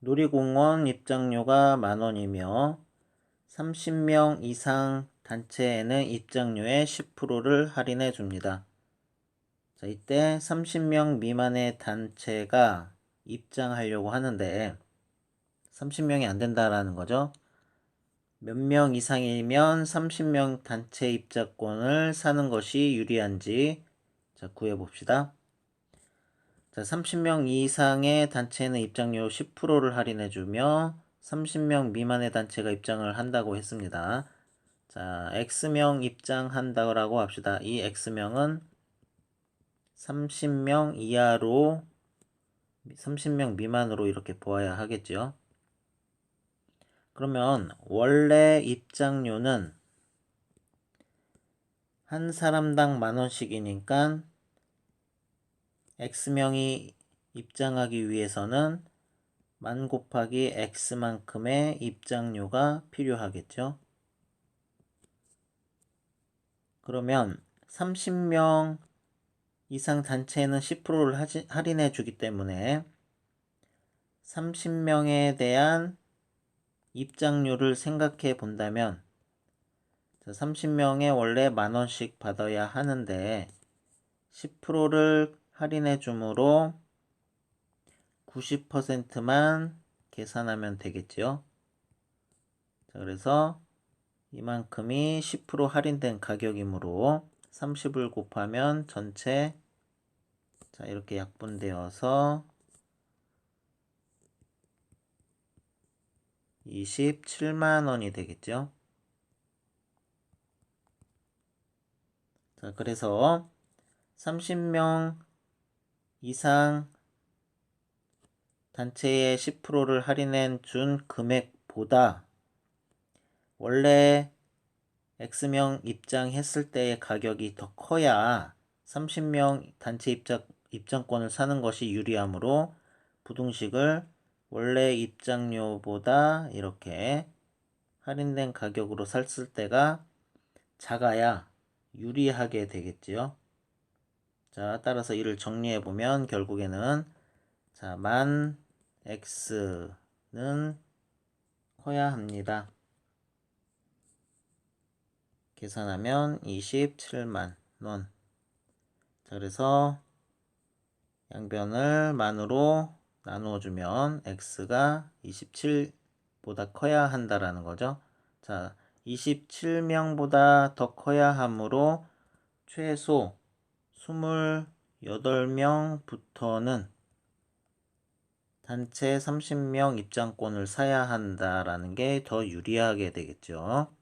놀이공원 입장료가 만원이며 30명 이상 단체에는 입장료의 10%를 할인해 줍니다. 자, 이때 30명 미만의 단체가 입장하려고 하는데 30명이 안 된다라는 거죠. 몇 명 이상이면 30명 단체 입장권을 사는 것이 유리한지 자, 구해 봅시다. 자, 30명 이상의 단체는 입장료 10%를 할인해 주며 30명 미만의 단체가 입장을 한다고 했습니다. 자, X명 입장한다고 합시다. 이 X명은 30명 이하로 30명 미만으로 이렇게 보아야 하겠죠. 그러면 원래 입장료는 한 사람당 만 원씩이니까 X명이 입장하기 위해서는 만 곱하기 X만큼의 입장료가 필요하겠죠. 그러면 30명 이상 단체는 10%를 할인해 주기 때문에 30명에 대한 입장료를 생각해 본다면 30명에 원래 만원씩 받아야 하는데 10%를 할인해 주므로 90%만 계산하면 되겠죠. 자, 그래서 이만큼이 10% 할인된 가격이므로 30을 곱하면 전체 자 이렇게 약분되어서 27만 원이 되겠죠. 자, 그래서 30명 이상 단체에 10%를 할인해 준 금액보다 원래 X명 입장했을 때의 가격이 더 커야 30명 단체 입장, 입장권을 사는 것이 유리하므로 부등식을 원래 입장료보다 이렇게 할인된 가격으로 샀을 때가 작아야 유리하게 되겠지요. 자, 따라서 이를 정리해 보면 결국에는 자, 만 x는 커야 합니다. 계산하면 27만 원. 자, 그래서 양변을 만으로 나누어 주면 x가 27보다 커야 한다라는 거죠. 자, 27명보다 더 커야 하므로 최소 28명부터는 단체 30명 입장권을 사야 한다라는 게 더 유리하게 되겠죠.